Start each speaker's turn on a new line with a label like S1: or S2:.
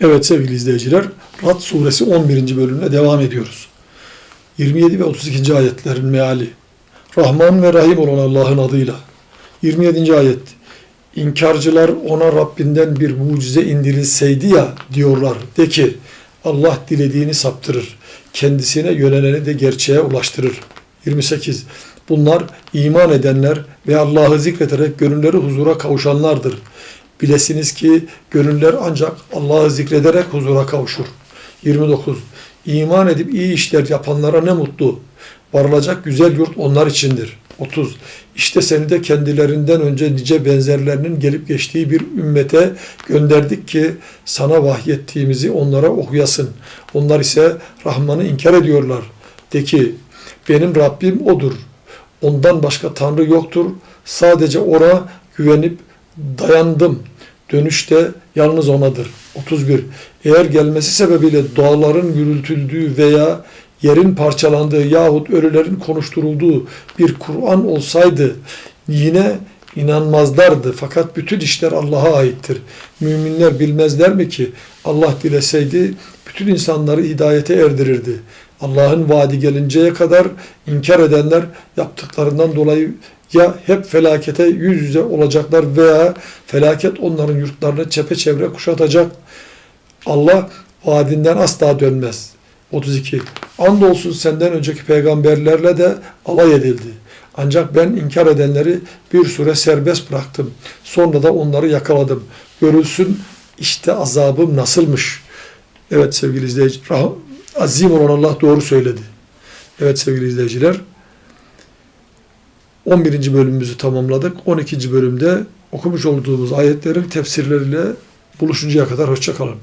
S1: Evet sevgili izleyiciler, Rad suresi 11. bölümüne devam ediyoruz. 27 ve 32. ayetlerin meali. Rahman ve Rahim olan Allah'ın adıyla. 27. ayet. İnkarcılar ona Rabbinden bir mucize indirilseydi ya diyorlar. De ki Allah dilediğini saptırır. Kendisine yöneleni de gerçeğe ulaştırır. 28. Bunlar iman edenler ve Allah'ı zikrederek gönülleri huzura kavuşanlardır. Bilesiniz ki gönüller ancak Allah'ı zikrederek huzura kavuşur. 29. İman edip iyi işler yapanlara ne mutlu. Varılacak güzel yurt onlar içindir. 30. İşte seni de kendilerinden önce nice benzerlerinin gelip geçtiği bir ümmete gönderdik ki sana vahyettiğimizi onlara okuyasın. Onlar ise Rahman'ı inkar ediyorlar. De ki benim Rabbim odur. Ondan başka Tanrı yoktur. Sadece ona güvenip dayandım. Dönüşte yalnız onadır. 31. Eğer gelmesi sebebiyle dağların yürütüldüğü veya yerin parçalandığı yahut ölülerin konuşturulduğu bir Kur'an olsaydı yine inanmazlardı. Fakat bütün işler Allah'a aittir. Müminler bilmezler mi ki Allah dileseydi bütün insanları hidayete erdirirdi. Allah'ın vaadi gelinceye kadar inkar edenler yaptıklarından dolayı ya hep felakete yüz yüze olacaklar veya felaket onların yurtlarını çepeçevre kuşatacak. Allah vaadinden asla dönmez. 32. Andolsun senden önceki peygamberlerle de alay edildi. Ancak ben inkar edenleri bir süre serbest bıraktım. Sonra da onları yakaladım. Görülsün işte azabım nasılmış. Evet sevgili izleyici, Rah- azim olan Allah doğru söyledi. Evet sevgili izleyiciler, 11. bölümümüzü tamamladık. 12. bölümde okumuş olduğumuz ayetlerin tefsirleriyle buluşuncaya kadar hoşça kalın.